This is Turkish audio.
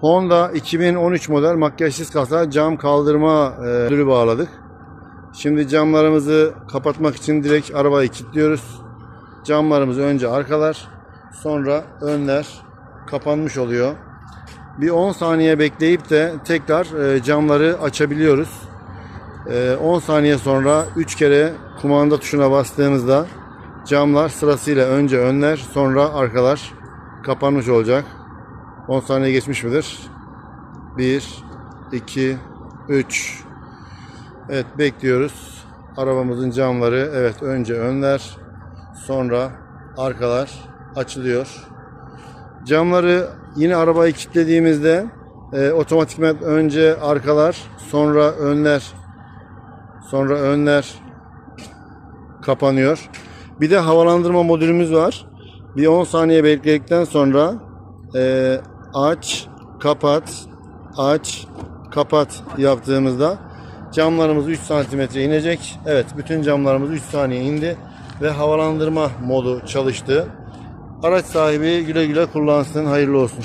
Honda 2013 model makyajsız kasa cam kaldırma e, ödülü bağladık. Şimdi camlarımızı kapatmak için direkt arabayı kilitliyoruz. Camlarımız önce arkalar, sonra önler kapanmış oluyor. Bir 10 saniye bekleyip de tekrar e, camları açabiliyoruz. E, 10 saniye sonra 3 kere kumanda tuşuna bastığınızda camlar sırasıyla önce önler, sonra arkalar kapanmış olacak. 10 saniye geçmiş midir? 1, 2, 3. Evet bekliyoruz. Arabamızın camları evet önce önler sonra arkalar açılıyor. Camları yine arabayı kilitlediğimizde e, otomatikman önce arkalar sonra önler sonra önler kapanıyor. Bir de havalandırma modülümüz var. Bir 10 saniye bekledikten sonra e, aç, kapat, aç, kapat yaptığımızda camlarımız 3 santimetre inecek. Evet bütün camlarımız 3 saniye indi ve havalandırma modu çalıştı. Araç sahibi güle güle kullansın. Hayırlı olsun.